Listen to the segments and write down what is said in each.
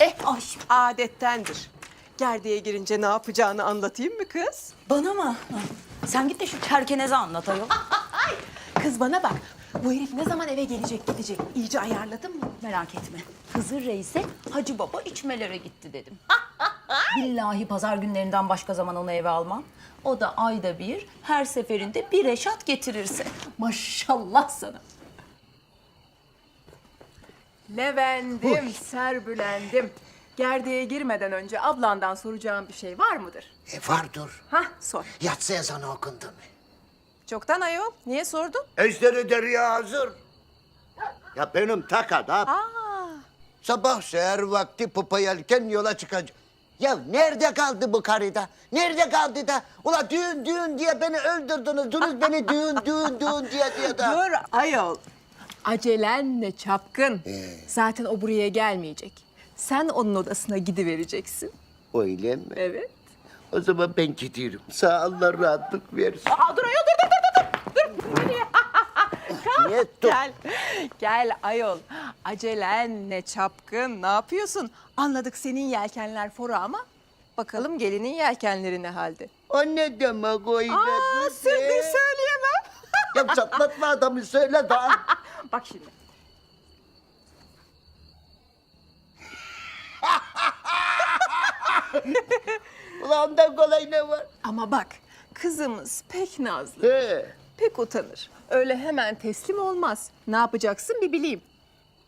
Eh, Ay adettendir. Gerdeğe girince ne yapacağını anlatayım mı kız? bana mı? Ha, Sen git de şu çerkeneze anlat ayol. Kız bana bak. Bu herif ne zaman eve gelecek gidecek? İyice ayarladın mı? Merak etme. Hızır Reis'e Hacı Baba içmelere gitti dedim. Billahi pazar günlerinden başka zaman onu eve almam. O da ayda bir, her seferinde bir eşat getirirse. Maşallah sana. Levendim, serbülendim. Gerdeğe girmeden önce ablandan soracağım bir şey var mıdır? E vardır. Hah, sor. Yatsı ezanı okundu mu? Çoktan ayol. Niye sordun? Ejderi deriye hazır. Ya benim takada. Sabah seher vakti pupa yelken yola çıkacak. Ya nerede kaldı bu karıda? Nerede kaldı da? Ula düğün düğün diye beni öldürdünüz. Dünüz beni düğün düğün düğün diye diye da. Dur ayol. Acelenle çapkın. Zaten o buraya gelmeyecek. Sen onun odasına gidivereceksin. Öyle mi? Evet. O zaman ben gidiyorum. Sağ Allah rahatlık versin. Aa, dur ayol dur dur dur dur. dur. dur. Niye dur? Gel. Gel ayol. Acelenle çapkın. Ne yapıyorsun? Anladık senin yelkenler fora ama bakalım gelinin yelkenleri ne halde? O ne demek öyle? Aa, sırdır söyleyemem. Ya çatlatma adamı söyle daha. Bak şimdi. Ulan ondan kolay ne var? Ama bak kızımız pek nazlı, He. pek utanır. Öyle hemen teslim olmaz. Ne yapacaksın bir bileyim.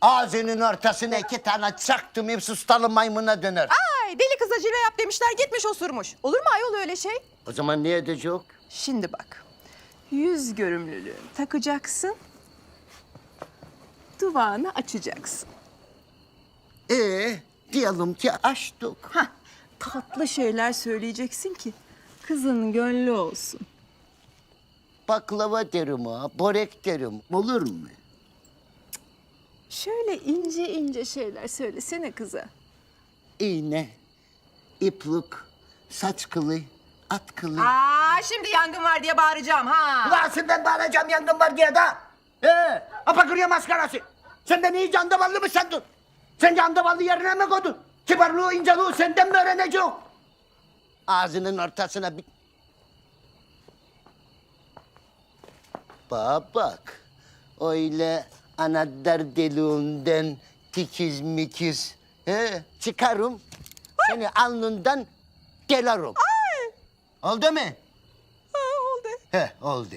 Ağzının ortasına iki tane çaktım hep sustalı maymuna döner. Ay deli kız acele yap demişler gitmiş osurmuş. Olur mu ayol öyle şey? O zaman ne edecek? Şimdi bak. Yüz görümlülüğü takacaksın. Duvağını açacaksın. Ee, diyelim ki açtık. Hah, tatlı şeyler söyleyeceksin ki kızın gönlü olsun. Baklava derim ha, börek derim. Olur mu? Şöyle ince ince şeyler söylesene kıza. İğne, iplik, saç kılı, at kılı. Aa şimdi yangın var diye bağıracağım ha. Ulan senden bağıracağım yangın var diye da. Ee, apakırıyor maskarası. Sen de iyice andavallı mı sandın? Sen de andavallı yerine mi koydun? Kibarlığı, inceliği senden mi öğrenecek? Ağzının ortasına bir... Bana bak. Öyle anahtar deliğinden tikiz mikiz. He, çıkarım. Seni alnından delarım. Oldu mu? Ha, oldu. He, oldu.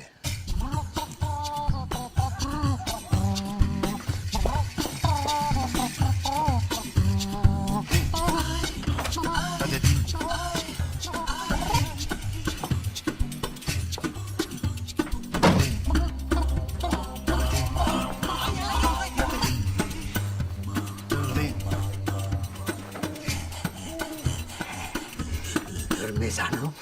Hermes, ¿no?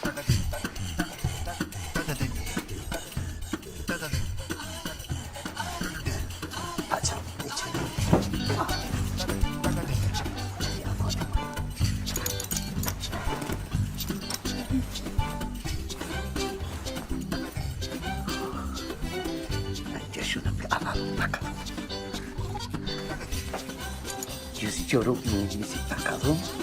Lloro mi, mi pecado.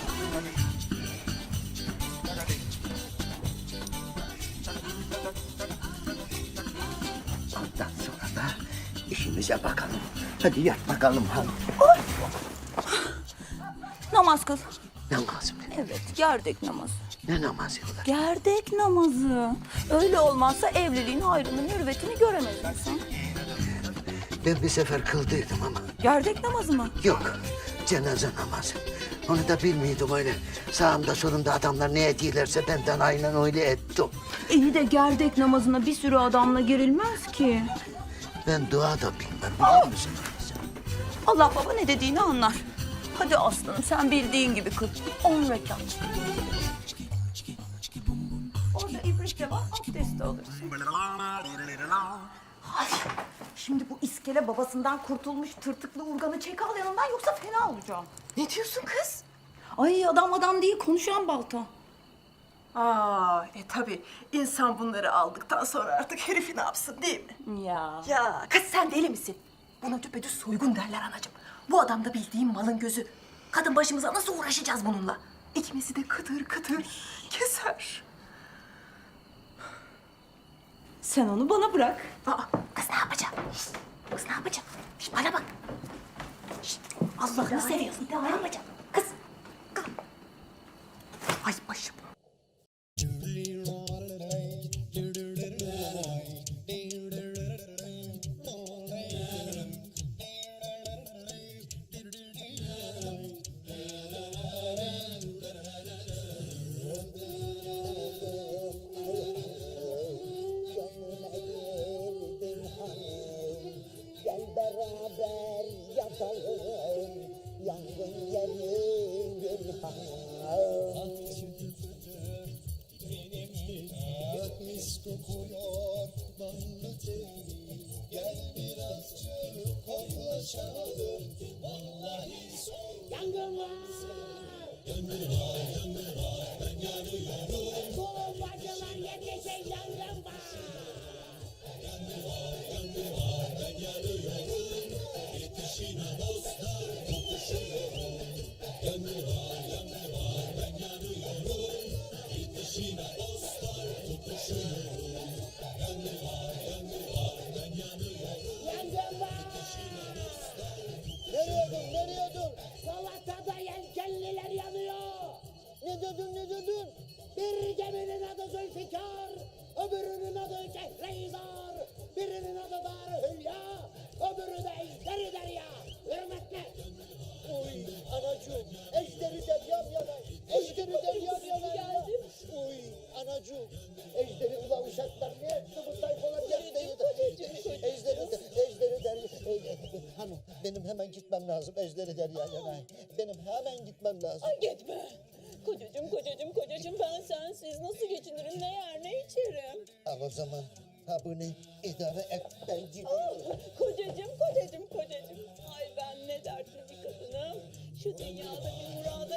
İşimize bakalım. Hadi yat bakalım hanım. Namaz kıl. Namaz mı? Evet, gerdek namazı. Ne namazı ulan? Gerdek namazı. Öyle olmazsa evliliğin hayrını, mürüvvetini göremez insan. Ben bir sefer kıldıydım ama Gerdek namazı mı? yok. Cenaze namazı. Onu da bilmiyordum öyle. Sağımda solumda adamlar ne ediyorlarsa benden aynen öyle ettim. İyi de gerdek namazına bir sürü adamla girilmez ki. Ben dua da bilmem biliyor musun? Allah baba ne dediğini anlar. Hadi aslanım sen bildiğin gibi kıl. On rekat. Orada ibrikle var abdest alırsın. Ay, şimdi bu iskele babasından kurtulmuş tırtıklı urganı çek al yanından yoksa fena olacağım. Ne diyorsun kız? Ay adam adam değil konuşan balta. Aa e tabii insan bunları aldıktan sonra artık herifi ne yapsın değil mi? Ya. Ya kız sen deli misin? Buna düpedüz soygun derler anacığım. Bu adam da bildiğin malın gözü. Kadın başımıza nasıl uğraşacağız bununla? İkimizi de kıtır kıtır keser. Sen onu bana bırak. Aa, Kız ne yapacak? Şişt, kız ne yapacak? Şişt, bana bak. Şişt, Allah'ını seviyorsun. Ne yapacak? Yangın Ne dedin, ne dedin? Bir geminin adı Zülfikar, öbürünün adı Kehreizar, birinin adı Dar Hülya, öbürü de Ejderi Derya. Hürmetler. Uy anacığım, ejderi deryam yanar, ejderi deryam yanar ya. Uy anacığım, ejderi ulan uşaklar ne etti bu tayfalar yaptıydı. Ejderi de, ejderi derya. Hanım benim hemen gitmem lazım, ejderi derya yanar. Benim hemen gitmem lazım. Gitme. Kocacığım, kocacığım, kocacığım ben sensiz nasıl geçinirim, ne yer ne içerim? Al o zaman, ha bunu idare et, ben gidiyorum. Kocacığım, kocacığım, kocacığım. Ay ben ne dertli bir kadınım. Şu dünyada bir murat